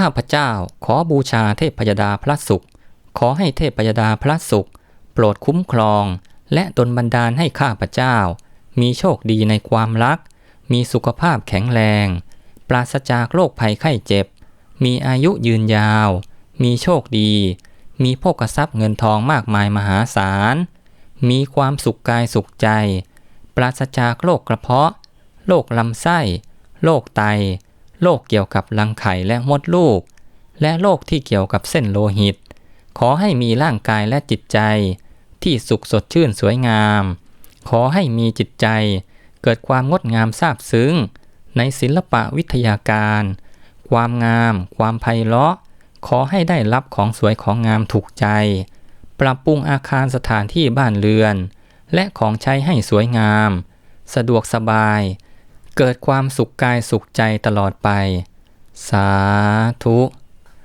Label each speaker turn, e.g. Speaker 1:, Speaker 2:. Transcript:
Speaker 1: ข้าพเจ้าขอบูชาเทพพยดาพระศุกร์ขอให้เทพพยดาพระศุกร์โปรดคุ้มครอง และดลบันดาลให้ข้าพเจ้า มีโชคดีในความรัก มีสุขภาพแข็งแรง ปราศจากโรคภัยไข้เจ็บ มีอายุยืนยาว มีโชคดี มีโภคทรัพย์เงินทองมากมายมหาศาล มีความสุขกายสุขใจ ปราศจากโรคกระเพาะ โรคลำไส้ โรคไต โรคเกี่ยวกับรังไข่และมดลูก และโรคที่เกี่ยวกับเส้นโลหิต ขอให้มีร่างกายและจิตใจ ที่สุขสดชื่นสวยงาม ขอให้มีจิตใจ เกิดความงดงามซาบซึ้ง ในศิลปะวิทยาการ ความงาม ความไพเราะ ขอให้ได้รับของสวยของงามถูกใจ ปรับปรุงอาคารสถานที่บ้านเรือน และของใช้ให้สวยงาม สะดวกสบาย เกิดความสุขกายสุขใจตลอดไป สาธุ